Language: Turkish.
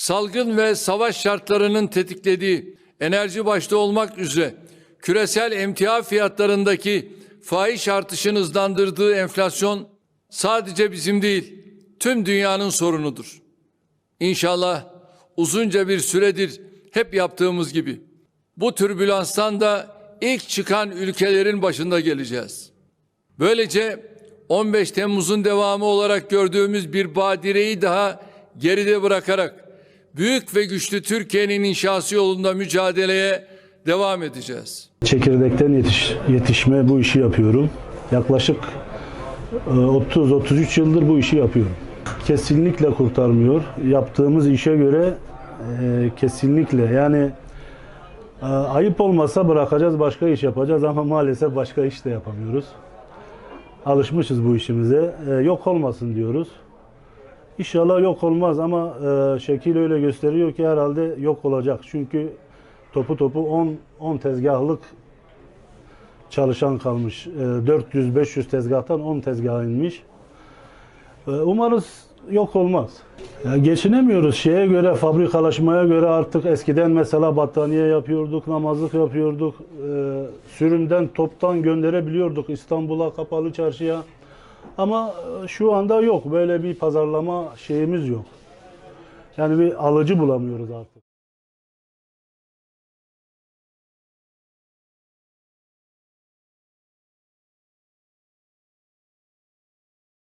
salgın ve savaş şartlarının tetiklediği enerji başta olmak üzere küresel emtia fiyatlarındaki fahiş artışın hızlandırdığı enflasyon sadece bizim değil, tüm dünyanın sorunudur. İnşallah uzunca bir süredir hep yaptığımız gibi bu türbülanstan da ilk çıkan ülkelerin başında geleceğiz. Böylece 15 Temmuz'un devamı olarak gördüğümüz bir badireyi daha geride bırakarak büyük ve güçlü Türkiye'nin inşası yolunda mücadeleye devam edeceğiz. Çekirdekten yetiş, yetişme bu işi yapıyorum. Yaklaşık e, 30-33 yıldır bu işi yapıyorum. Kesinlikle kurtarmıyor. Yaptığımız işe göre e, kesinlikle yani e, ayıp olmasa bırakacağız başka iş yapacağız ama maalesef başka iş de yapamıyoruz. Alışmışız bu işimize. E, yok olmasın diyoruz. İnşallah yok olmaz ama e, şekil öyle gösteriyor ki herhalde yok olacak. Çünkü topu topu 10 10 tezgahlık çalışan kalmış. E, 400-500 tezgahtan 10 tezgaha inmiş. E, Umarız yok olmaz. Ya geçinemiyoruz şeye göre, fabrikalaşmaya göre artık eskiden mesela battaniye yapıyorduk, namazlık yapıyorduk. E, sürümden, toptan gönderebiliyorduk İstanbul'a, kapalı çarşıya. Ama e, şu anda yok. Böyle bir pazarlama şeyimiz yok. Yani bir alıcı bulamıyoruz artık.